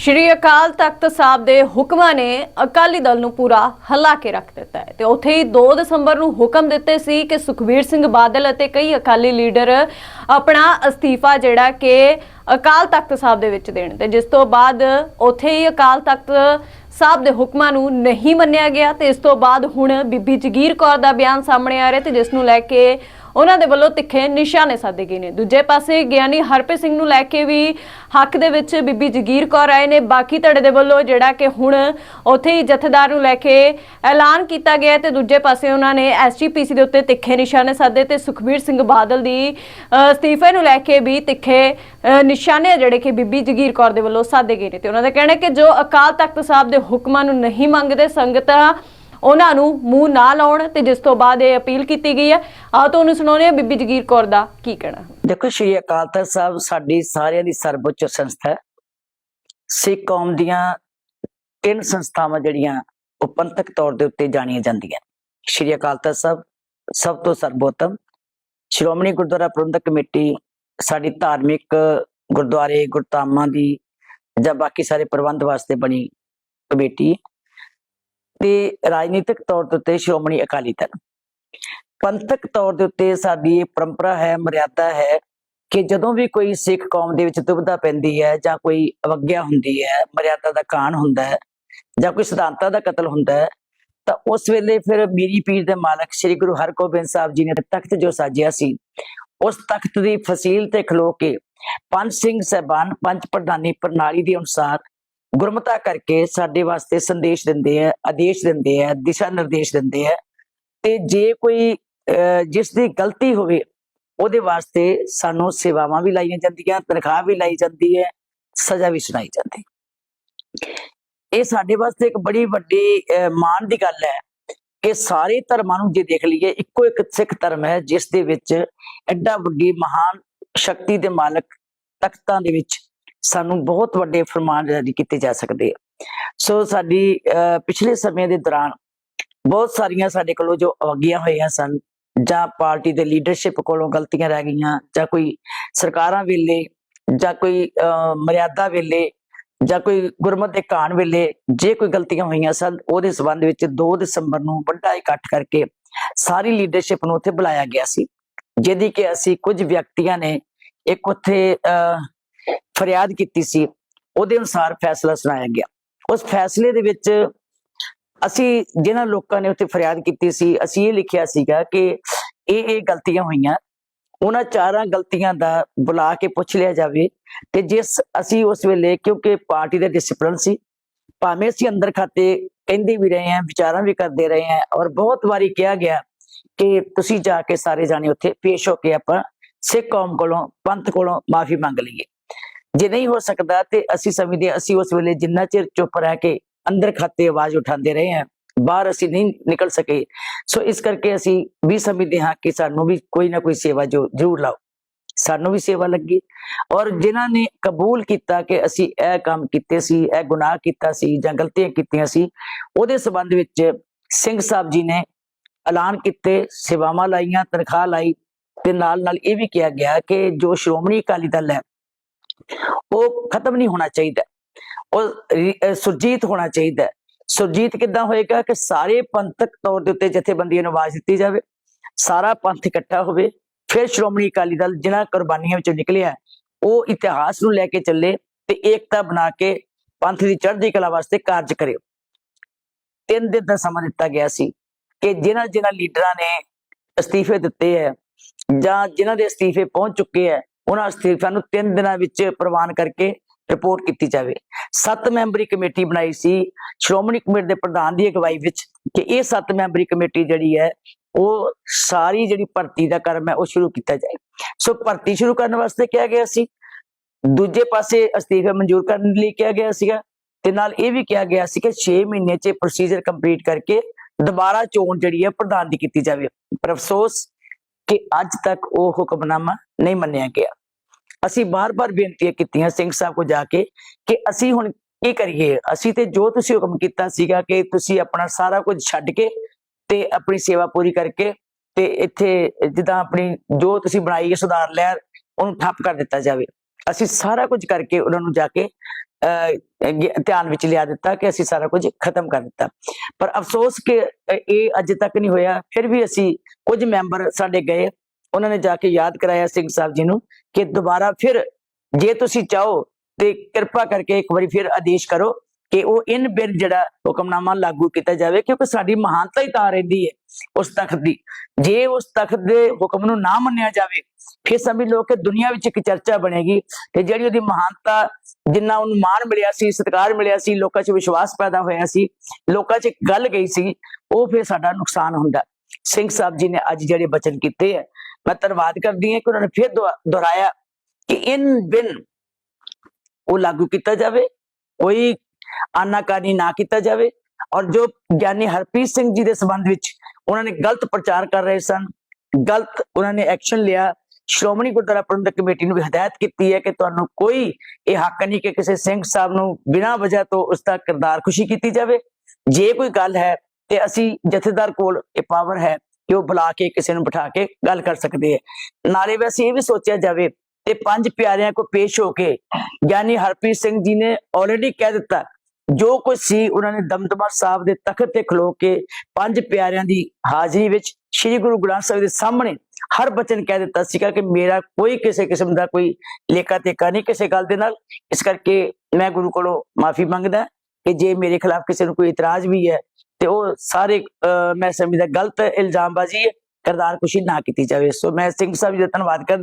ਸ਼੍ਰੀ ਅਕਾਲ ਤਖਤ ਸਾਹਿਬ ਦੇ ਹੁਕਮਾਂ ਨੇ ਅਕਾਲੀ ਦਲ ਨੂੰ ਪੂਰਾ ਹਲਾ ਕੇ ਰੱਖ ਦਿੱਤਾ ਹੈ ਤੇ ਉੱਥੇ ਹੀ 2 ਦਸੰਬਰ ਨੂੰ ਹੁਕਮ ਦਿੱਤੇ ਸੀ ਕਿ ਸੁਖਬੀਰ ਸਿੰਘ ਬਾਦਲ ਅਤੇ ਕਈ ਅਕਾਲੀ ਲੀਡਰ ਆਪਣਾ ਅਸਤੀਫਾ ਜਿਹੜਾ ਕਿ ਅਕਾਲ ਤਖਤ ਸਾਹਿਬ ਦੇ ਵਿੱਚ ਦੇਣ ਤੇ ਜਿਸ ਤੋਂ ਬਾਅਦ ਉੱਥੇ ਹੀ ਅਕਾਲ ਤਖਤ ਸਾਹਿਬ ਦੇ ਹੁਕਮਾਂ ਨੂੰ ਨਹੀਂ ਮੰਨਿਆ ਗਿਆ ਤੇ ਇਸ ਤੋਂ ਬਾਅਦ ਹੁਣ ਬੀਬੀ ਜਗੀਰ ਕੌਰ ਦਾ ਬਿਆਨ ਸਾਹਮਣੇ ਆ ਰਿਹਾ ਤੇ ਜਿਸ ਨੂੰ ਲੈ ਕੇ ਉਹਨਾਂ ਦੇ ਵੱਲੋਂ ਤਿੱਖੇ ਨਿਸ਼ਾਨੇ ਸਾਧੇ ਗਏ ਨੇ। ਦੂਜੇ ਪਾਸੇ ਗਿਆਨੀ ਹਰਪ੍ਰੀਤ ਸਿੰਘ ਨੂੰ ਲੈ ਕੇ ਵੀ ਹੱਕ ਦੇ ਵਿੱਚ ਬੀਬੀ ਜਗੀਰ ਕੌਰ ਆਏ ਨੇ। ਬਾਕੀ ਧੜੇ ਦੇ ਵੱਲੋਂ ਜਿਹੜਾ ਕਿ ਹੁਣ ਉੱਥੇ ਹੀ ਜਥੇਦਾਰ ਨੂੰ ਲੈ ਕੇ ਐਲਾਨ ਕੀਤਾ ਗਿਆ ਤੇ ਦੂਜੇ ਪਾਸੇ ਉਹਨਾਂ ਨੇ ਐਸਜੀਪੀਸੀ ਦੇ ਉੱਤੇ ਤਿੱਖੇ ਨਿਸ਼ਾਨੇ ਸਾਧੇ ਤੇ ਸੁਖਬੀਰ ਸਿੰਘ ਬਾਦਲ ਦੀ ਅ, ਅਸਤੀਫੇ ਨੂੰ ਲੈ ਕੇ ਵੀ ਤਿੱਖੇ ਅ, ਨਿਸ਼ਾਨੇ ਜਿਹੜੇ ਕਿ ਬੀਬੀ ਜਗੀਰ ਕੌਰ ਦੇ ਵੱਲੋਂ ਸਾਧੇ ਗਏ ਨੇ। ਤੇ ਉਹਨਾਂ ਦਾ ਕਹਿਣਾ ਹੈ ਕਿ ਜੋ ਅਕਾਲ ਤਖਤ ਸਾਹਿਬ ਦੇ ਹੁਕਮਾਂ ਨੂੰ ਨਹੀਂ ਮੰਗਦੇ ਸੰਗਤਾਂ ਉਹਨਾਂ ਨੂੰ ਮੂੰਹ ਨਾ ਲਾਉਣ ਤੇ ਜਿਸ ਤੋਂ ਬਾਅਦ ਇਹ ਅਪੀਲ ਕੀਤੀ ਗਈ ਹੈ। ਆਓ ਤੁਹਾਨੂੰ ਸੁਣਾਉਂਦੇ ਹਾਂ, ਬੀਬੀ ਜਗੀਰ ਕੌਰ ਦਾ ਕੀ ਕਹਿਣਾ। ਦੇਖੋ, ਸ਼੍ਰੀ ਅਕਾਲ ਤਖਤ ਸਾਹਿਬ, ਸਾਡੀ ਸਾਰਿਆਂ ਦੀ ਸਰਵਉੱਚ ਸੰਸਥਾ ਹੈ। ਸਿੱਖ ਕੌਮ ਦੀਆਂ ਤਿੰਨ ਸੰਸਥਾਵਾਂ ਜਿਹੜੀਆਂ ਉਹ ਪੰਥਕ ਤੌਰ ਦੇ ਉੱਤੇ ਜਾਣੀਆਂ ਜਾਂਦੀਆਂ ਸ਼੍ਰੀ ਅਕਾਲ ਤਖਤ ਸਾਹਿਬ, ਸਭ ਤੋਂ ਸਰਬੋਤਮ ਸ਼੍ਰੋਮਣੀ ਗੁਰਦੁਆਰਾ ਪ੍ਰਬੰਧਕ ਕਮੇਟੀ, ਸਾਡੀ ਧਾਰਮਿਕ ਗੁਰਦੁਆਰੇ, ਗੁਰਧਾਮਾਂ ਦੀ ਜਾਂ ਬਾਕੀ ਸਾਰੇ ਪ੍ਰਬੰਧ ਵਾਸਤੇ ਬਣੀ ਕਮੇਟੀ ਤੇ ਰਾਜਨੀਤਿਕ ਤੌਰ ਦੇ ਉੱਤੇ ਸ਼੍ਰੋਮਣੀ ਅਕਾਲੀ ਦਲ। ਪੰਥਕ ਤੌਰ ਦੇ ਉੱਤੇ ਸਾਡੀ ਇਹ ਪਰੰਪਰਾ ਹੈ, ਮਰਿਆਦਾ ਹੈ ਕਿ ਜਦੋਂ ਵੀ ਕੋਈ ਸਿੱਖ ਕੌਮ ਦੇ ਵਿੱਚ ਦੁਬਿਧਾ ਪੈਂਦੀ ਹੈ ਜਾਂ ਕੋਈ ਅਵਗਿਆ ਹੁੰਦੀ ਹੈ, ਮਰਿਆਦਾ ਦਾ ਕਾਣ ਹੁੰਦਾ ਹੈ ਜਾਂ ਕੋਈ ਸਿਧਾਂਤਾਂ ਦਾ ਕਤਲ ਹੁੰਦਾ ਹੈ, ਤਾਂ ਉਸ ਵੇਲੇ ਫਿਰ ਮੀਰੀ ਪੀਰ ਦੇ ਮਾਲਕ ਸ੍ਰੀ ਗੁਰੂ ਹਰਗੋਬਿੰਦ ਸਾਹਿਬ ਜੀ ਨੇ ਤਖਤ ਜੋ ਸਾਜਿਆ ਸੀ, ਉਸ ਤਖਤ ਦੀ ਫਸੀਲ ਤੇ ਖਲੋ ਕੇ ਪੰਜ ਸਿੰਘ ਸਹਿਬਾਨ ਪੰਜ ਪ੍ਰਧਾਨੀ ਪ੍ਰਣਾਲੀ ਦੇ ਅਨੁਸਾਰ ਗੁਰਮਤਾ ਕਰਕੇ ਸਾਡੇ ਵਾਸਤੇ ਸੰਦੇਸ਼ ਦਿੰਦੇ ਆ ਆਦੇਸ਼ ਦਿੰਦੇ ਆ ਦਿਸ਼ਾ ਨਿਰਦੇਸ਼ ਦਿੰਦੇ ਆ। ਤੇ ਜੇ ਕੋਈ ਜਿਸ ਦੀ ਗਲਤੀ ਹੋਵੇ ਉਹਦੇ ਵਾਸਤੇ ਸਾਨੂੰ ਸੇਵਾਵਾਂ ਵੀ ਲਾਈਆਂ ਜਾਂਦੀਆਂ ਤਨਖਾਹ ਵੀ ਲਾਈ ਜਾਂਦੀ ਹੈ ਸਜ਼ਾ ਵੀ ਸੁਣਾਈ ਜਾਂਦੀ। ਇਹ ਸਾਡੇ ਵਾਸਤੇ ਇੱਕ ਬੜੀ ਵੱਡੀ ਅਹ, ਮਾਣ ਦੀ ਗੱਲ ਹੈ ਕਿ ਸਾਰੇ ਧਰਮਾਂ ਨੂੰ ਜੇ ਦੇਖ ਲਈਏ ਇੱਕੋ ਇੱਕ ਸਿੱਖ ਧਰਮ ਹੈ ਜਿਸ ਦੇ ਵਿੱਚ ਐਡਾ ਵੱਡੀ ਮਹਾਨ ਸ਼ਕਤੀ ਦੇ ਮਾਲਕ ਤਖਤਾਂ ਦੇ ਵਿੱਚ ਸਾਨੂੰ ਬਹੁਤ ਵੱਡੇ ਫਰਮਾਨ ਜਾਰੀ ਕੀਤੇ ਜਾ ਸਕਦੇ ਆ। ਸੋ ਸਾਡੀ ਅਹ, ਪਿਛਲੇ ਸਮੇਂ ਦੇ ਦੌਰਾਨ ਬਹੁਤ ਸਾਰੀਆਂ ਸਾਡੇ ਕੋਲੋਂ ਜੋ ਅਵਗੀਆਂ ਹੋਈਆਂ ਸਨ ਜਾਂ ਪਾਰਟੀ ਦੇ ਲੀਡਰਸ਼ਿਪ ਕੋਲੋਂ ਗਲਤੀਆਂ ਰਹਿ ਗਈਆਂ ਜਾਂ ਕੋਈ ਸਰਕਾਰਾਂ ਵੇਲੇ ਜਾਂ ਕੋਈ ਮਰਿਆਦਾ ਵੇਲੇ ਜਾਂ ਕੋਈ ਗੁਰਮਤ ਦੇ ਕਾਣ ਵੇਲੇ ਜੇ ਕੋਈ ਗਲਤੀਆਂ ਹੋਈਆਂ ਸਨ ਉਹਦੇ ਸਬੰਧ ਵਿੱਚ 2 ਦਸੰਬਰ ਨੂੰ ਵੱਡਾ ਇਕੱਠ ਕਰਕੇ ਸਾਰੀ ਲੀਡਰਸ਼ਿਪ ਨੂੰ ਉੱਥੇ ਬੁਲਾਇਆ ਗਿਆ ਸੀ ਜਿਹਦੀ ਕਿ ਅਸੀਂ ਕੁਝ ਵਿਅਕਤੀਆਂ ਨੇ ਇੱਕ ਉੱਥੇ ਅਹ, ਫਰਿਆਦ ਕੀਤੀ ਸੀ, ਉਹਦੇ ਅਨੁਸਾਰ ਫੈਸਲਾ ਸੁਣਾਇਆ ਗਿਆ। ਉਸ ਫੈਸਲੇ ਦੇ ਵਿੱਚ ਅਸੀਂ ਜਿਨ੍ਹਾਂ ਲੋਕਾਂ ਨੇ ਉੱਥੇ ਫਰਿਆਦ ਕੀਤੀ ਸੀ, ਅਸੀਂ ਇਹ ਲਿਖਿਆ ਸੀਗਾ ਕਿ ਇਹ ਇਹ ਗਲਤੀਆਂ ਹੋਈਆਂ, ਉਹਨਾਂ ਚਾਰਾਂ ਗਲਤੀਆਂ ਦਾ ਬੁਲਾ ਕੇ ਪੁੱਛ ਲਿਆ ਜਾਵੇ ਤੇ ਜਿਸ ਅਸੀਂ ਉਸ ਵੇਲੇ, ਕਿਉਂਕਿ ਪਾਰਟੀ ਦਾ ਡਿਸਪਲਿਨ ਸੀ, ਭਾਵੇਂ ਅਸੀਂ ਅੰਦਰ ਖਾਤੇ ਕਹਿੰਦੇ ਵੀ ਰਹੇ ਹਾਂ, ਵਿਚਾਰਾਂ ਵੀ ਕਰਦੇ ਰਹੇ ਹਾਂ ਔਰ ਬਹੁਤ ਵਾਰੀ ਕਿਹਾ ਗਿਆ ਕਿ ਤੁਸੀਂ ਜਾ ਕੇ ਸਾਰੇ ਜਾਣੇ ਉੱਥੇ ਪੇਸ਼ ਹੋ ਕੇ ਆਪਾਂ ਸਿੱਖ ਕੌਮ ਕੋਲੋਂ, ਪੰਥ ਕੋਲੋਂ ਮਾਫੀ ਮੰਗ ਲਈਏ। ਜੇ ਨਹੀਂ ਹੋ ਸਕਦਾ ਤੇ ਅਸੀਂ ਸਮਝਦੇ ਹਾਂ, ਅਸੀਂ ਉਸ ਵੇਲੇ ਜਿੰਨਾ ਚਿਰ ਚੁੱਪ ਰਹਿ ਕੇ ਅੰਦਰ ਖਾਤੇ ਆਵਾਜ਼ ਉਠਾਉਂਦੇ ਰਹੇ ਹਾਂ, ਬਾਹਰ ਅਸੀਂ ਨਹੀਂ ਨਿਕਲ ਸਕੇ। ਸੋ ਇਸ ਕਰਕੇ ਅਸੀਂ ਵੀ ਸਮਝਦੇ ਹਾਂ ਕਿ ਸਾਨੂੰ ਵੀ ਕੋਈ ਨਾ ਕੋਈ ਸੇਵਾ ਜੋ ਜ਼ਰੂਰ ਲਾਓ। ਸਾਨੂੰ ਵੀ ਸੇਵਾ ਲੱਗੀ। ਔਰ ਜਿਨ੍ਹਾਂ ਨੇ ਕਬੂਲ ਕੀਤਾ ਕਿ ਅਸੀਂ ਇਹ ਕੰਮ ਕੀਤੇ ਸੀ, ਇਹ ਗੁਨਾਹ ਕੀਤਾ ਸੀ ਜਾਂ ਗਲਤੀਆਂ ਕੀਤੀਆਂ ਸੀ, ਉਹਦੇ ਸੰਬੰਧ ਵਿੱਚ ਸਿੰਘ ਸਾਹਿਬ ਜੀ ਨੇ ਐਲਾਨ ਕੀਤੇ, ਸੇਵਾਵਾਂ ਲਾਈਆਂ, ਤਨਖਾਹ ਲਾਈ ਤੇ ਨਾਲ ਨਾਲ ਇਹ ਵੀ ਕਿਹਾ ਗਿਆ ਕਿ ਜੋ ਸ਼੍ਰੋਮਣੀ ਅਕਾਲੀ ਦਲ ਹੈ ਉਹ ਖਤਮ ਨਹੀਂ ਹੋਣਾ ਚਾਹੀਦਾ। ਉਹ ਸੁਰਜੀਤ ਹੋਣਾ ਚਾਹੀਦਾ। ਸੁਰਜੀਤ ਕਿੱਦਾਂ ਹੋਏਗਾ ਕਿ ਸਾਰੇ ਪੰਥਕ ਤੌਰ ਦੇ ਉੱਤੇ ਜਥੇਬੰਦੀਆਂ ਨੂੰ ਆਵਾਜ਼ ਦਿੱਤੀ ਜਾਵੇ, ਸਾਰਾ ਪੰਥ ਇਕੱਠਾ ਹੋਵੇ, ਫਿਰ ਸ਼੍ਰੋਮਣੀ ਅਕਾਲੀ ਦਲ ਜਿਨ੍ਹਾਂ ਕੁਰਬਾਨੀਆਂ ਵਿੱਚੋਂ ਨਿਕਲਿਆ ਉਹ ਇਤਿਹਾਸ ਨੂੰ ਲੈ ਕੇ ਚੱਲੇ ਤੇ ਏਕਤਾ ਬਣਾ ਕੇ ਪੰਥ ਦੀ ਚੜ੍ਹਦੀ ਕਲਾ ਵਾਸਤੇ ਕਾਰਜ ਕਰੇ। ਤਿੰਨ ਦਿਨ ਦਾ ਸਮਾਂ ਦਿੱਤਾ ਗਿਆ ਸੀ ਕਿ ਜਿਨ੍ਹਾਂ ਜਿਨ੍ਹਾਂ ਲੀਡਰਾਂ ਨੇ ਅਸਤੀਫੇ ਦਿੱਤੇ ਹੈ ਜਾਂ ਜਿਨ੍ਹਾਂ ਦੇ ਅਸਤੀਫੇ ਪਹੁੰਚ ਚੁੱਕੇ ਹੈ ਉਹਨਾਂ ਅਸਤੀਫਿਆਂ ਨੂੰ ਤਿੰਨ ਦਿਨਾਂ ਵਿੱਚ ਪ੍ਰਵਾਨ ਕਰਕੇ ਰਿਪੋਰਟ ਕੀਤੀ ਜਾਵੇ। ਸੱਤ ਮੈਂਬਰੀ ਕਮੇਟੀ ਬਣਾਈ ਸੀ। ਸ਼੍ਰੋਮਣੀ ਕਮੇਟੀ ਦੇ ਪ੍ਰਧਾਨ ਦੀ ਅਗਵਾਈ ਵਿੱਚ ਕਿ ਇਹ ਸੱਤ ਮੈਂਬਰੀ ਕਮੇਟੀ ਜਿਹੜੀ ਹੈ, ਉਹ ਸਾਰੀ ਜਿਹੜੀ ਭਰਤੀ ਦਾ ਕਰਮ ਹੈ, ਉਹ ਸ਼ੁਰੂ ਕੀਤਾ ਜਾਏ। ਸੋ ਭਰਤੀ ਸ਼ੁਰੂ ਕਰਨ ਵਾਸਤੇ ਕਿਹਾ ਗਿਆ ਸੀ। ਦੂਜੇ ਪਾਸੇ ਅਸਤੀਫੇ ਮਨਜ਼ੂਰ ਕਰਨ ਲਈ ਕਿਹਾ ਗਿਆ ਸੀਗਾ। ਤੇ ਨਾਲ ਇਹ ਵੀ ਕਿਹਾ ਗਿਆ ਸੀ ਕਿ 6 ਮਹੀਨੇ 'ਚ ਪ੍ਰੋਸੀਜਰ ਕੰਪਲੀਟ ਕਰਕੇ ਦੁਬਾਰਾ ਚੋਣ ਜਿਹੜੀ ਹੈ ਪ੍ਰਧਾਨ ਦੀ ਕੀਤੀ ਜਾਵੇ। ਪਰ ਅਫਸੋਸ ਕਿ ਅੱਜ ਤੱਕ ਉਹ ਹੁਕਮਨਾਮਾ ਨਹੀਂ ਮੰਨਿਆ ਗਿਆ। ਅਸੀਂ ਬਾਰ-ਬਾਰ ਬੇਨਤੀਆਂ ਕੀਤੀਆਂ ਸਿੰਘ ਸਾਹਿਬ ਕੋ ਜਾ ਕੇ ਕਿ ਅਸੀਂ ਹੁਣ ਕੀ ਕਰੀਏ? ਅਸੀਂ ਤੇ ਜੋ ਤੁਸੀਂ ਹੁਕਮ ਕੀਤਾ ਸੀਗਾ ਕਿ ਤੁਸੀਂ ਆਪਣਾ ਸਾਰਾ ਕੁਝ ਛੱਡ ਕੇ ਤੇ ਆਪਣੀ ਸੇਵਾ ਪੂਰੀ ਕਰਕੇ ਤੇ ਇੱਥੇ ਜਿੱਦਾਂ ਆਪਣੀ ਜੋ ਤੁਸੀਂ ਬਣਾਈ ਹੈ ਸੁਧਾਰ ਲਿਆ ਉਹਨੂੰ ਠੱਪ ਕਰ ਦਿੱਤਾ ਜਾਵੇ। ਅਸੀਂ ਸਾਰਾ ਕੁਝ ਕਰਕੇ ਉਹਨਾਂ ਨੂੰ ਜਾ ਕੇ ਅਹ, ਧਿਆਨ ਵਿੱਚ ਲਿਆ ਦਿੱਤਾ ਕਿ ਅਸੀਂ ਸਾਰਾ ਕੁਝ ਖਤਮ ਕਰ ਦਿੱਤਾ। ਪਰ ਅਫਸੋਸ ਕਿ ਇਹ ਅਜੇ ਤੱਕ ਨਹੀਂ ਹੋਇਆ ਫਿਰ ਵੀ ਅਸੀਂ ਕੁਝ ਮੈਂਬਰ ਸਾਡੇ ਗਏ ਉਹਨਾਂ ਨੇ ਜਾ ਕੇ ਯਾਦ ਕਰਾਇਆ ਸਿੰਘ ਸਾਹਿਬ ਜੀ ਨੂੰ ਕਿ ਦੁਬਾਰਾ ਫਿਰ ਜੇ ਤੁਸੀਂ ਚਾਹੋ ਤੇ ਕਿਰਪਾ ਕਰਕੇ ਇੱਕ ਵਾਰੀ ਫਿਰ ਆਦੇਸ਼ ਕਰੋ ਕਿ ਉਹ ਇਨ ਬਿਨ ਜਿਹੜਾ ਹੁਕਮਨਾਮਾ ਲਾਗੂ ਕੀਤਾ ਜਾਵੇ, ਕਿਉਂਕਿ ਸਾਡੀ ਮਹਾਨਤਾ ਹੀ ਤਾਂ ਰਹਿੰਦੀ ਹੈ ਉਸ ਤਖਤ ਦੀ। ਜੇ ਉਸ ਤਖਤ ਦੇ ਹੁਕਮ ਨੂੰ ਨਾ ਮੰਨਿਆ ਜਾਵੇ, ਫਿਰ ਸਮਝ ਲਓ ਕਿ ਦੁਨੀਆ ਵਿੱਚ ਇੱਕ ਚਰਚਾ ਬਣੇਗੀ ਤੇ ਜਿਹੜੀ ਉਹਦੀ ਮਹਾਨਤਾ, ਜਿੰਨਾ ਉਹਨੂੰ ਮਾਣ ਮਿਲਿਆ ਸੀ, ਸਤਿਕਾਰ ਮਿਲਿਆ ਸੀ, ਲੋਕਾਂ 'ਚ ਵਿਸ਼ਵਾਸ ਪੈਦਾ ਹੋਇਆ ਸੀ, ਲੋਕਾਂ 'ਚ ਗੱਲ ਗਈ ਸੀ, ਉਹ ਫਿਰ ਸਾਡਾ ਨੁਕਸਾਨ ਹੁੰਦਾ। ਸਿੰਘ ਸਾਹਿਬ ਜੀ ਨੇ ਅੱਜ ਜਿਹੜੇ ਬਚਨ ਕੀਤੇ ਹੈ ਮੈਂ ਧੰਨਵਾਦ ਕਰਦੀ ਹਾਂ ਕਿ ਉਹਨਾਂ ਨੇ ਫਿਰ ਦੁਹਾ- ਦੁਹਰਾਇਆ ਕਿ ਇਨ ਬਿਨ ਉਹ ਲਾਗੂ ਕੀਤਾ ਜਾਵੇ, ਕੋਈ ਆਨਾਕਾਨੀ ਨਾ ਕੀਤਾ ਜਾਵੇ ਔਰ ਜੋ ਗਿਆਨੀ ਹਰਪ੍ਰੀਤ ਸਿੰਘ ਜੀ ਦੇ ਸੰਬੰਧ ਵਿੱਚ ਉਹਨਾਂ ਨੇ ਗਲਤ ਪ੍ਰਚਾਰ ਕਰ ਰਹੇ ਸਨ, ਗਲਤ ਉਹਨਾਂ ਨੇ ਐਕਸ਼ਨ ਲਿਆ, ਸ਼੍ਰੋਮਣੀ ਗੁਰਦੁਆਰਾ ਪ੍ਰਬੰਧਕ ਕਮੇਟੀ ਨੂੰ ਵੀ ਹਦਾਇਤ ਕੀਤੀ ਹੈ ਕਿ ਤੁਹਾਨੂੰ ਕੋਈ ਇਹ ਹੱਕ ਨਹੀਂ ਕਿ ਕਿਸੇ ਸਿੰਘ ਸਾਹਿਬ ਨੂੰ ਬਿਨਾਂ ਵਜ੍ਹਾ ਤੋਂ ਉਸ ਦਾ ਕਿਰਦਾਰ ਖੁਸ਼ੀ ਕੀਤੀ ਜਾਵੇ, ਜੇ ਕੋਈ ਗੱਲ ਹੈ ਤੇ ਅਸੀਂ ਜਥੇਦਾਰ ਕੋਲ ਇਹ ਪਾਵਰ ਹੈ ਕਿ ਉਹ ਬੁਲਾ ਕੇ ਕਿਸੇ ਨੂੰ ਬਿਠਾ ਕੇ ਗੱਲ ਕਰ ਸਕਦੇ ਹੈ। ਨਾਲੇ ਵੈਸੇ ਇਹ ਵੀ ਸੋਚਿਆ ਜਾਵੇ ਤੇ ਪੰਜ ਪਿਆਰਿਆਂ ਕੋ ਪੇਸ਼ ਹੋ ਕੇ ਗਿਆਨੀ ਹਰਪ੍ਰੀਤ ਸਿੰਘ ਜੀ ਨੇ ਆਲਰੇਡੀ ਕਹਿ ਦਿੱਤਾ, ਜੋ ਕੁਝ ਸੀ ਉਹਨਾਂ ਨੇ ਦਮਦਮਾ ਸਾਹਿਬ ਦੇ ਤਖਤ ਤੇ ਖਲੋ ਕੇ ਪੰਜ ਪਿਆਰਿਆਂ ਦੀ ਹਾਜ਼ਰੀ ਵਿੱਚ ਸ੍ਰੀ ਗੁਰੂ ਗ੍ਰੰਥ ਸਾਹਿਬ ਦੇ ਸਾਹਮਣੇ ਹਰ ਬਚਨ ਕਹਿ ਦਿੱਤਾ ਸੀਗਾ ਕਿ ਮੇਰਾ ਕੋਈ ਕਿਸੇ ਕਿਸਮ ਦਾ ਕੋਈ ਲੇਖਾ ਤੇਕਾ ਨਹੀਂ ਕਿਸੇ ਗੱਲ ਦੇ ਨਾਲ। ਇਸ ਕਰਕੇ ਮੈਂ ਗੁਰੂ ਕੋਲੋਂ ਮਾਫੀ ਮੰਗਦਾ ਕਿ ਜੇ ਮੇਰੇ ਖਿਲਾਫ ਕਿਸੇ ਨੂੰ ਕੋਈ ਇਤਰਾਜ਼ ਵੀ ਹੈ ਤੇ ਉਹ ਸਾਰੇ ਅਹ, ਮੈਂ ਸਮਝਦਾ ਗਲਤ ਇਲਜ਼ਾਮਬਾਜ਼ੀ ਹੈ ਕਰਦਾਰ ਕੁਸ਼ੀ ਨਾ ਕੀਤੀ ਜਾਵੇ। ਸੋ ਮੈਂ ਸਿੰਘ ਸਾਹਿਬ ਜੀ ਦਾ ਧੰਨਵਾਦ ਕਰਦੀ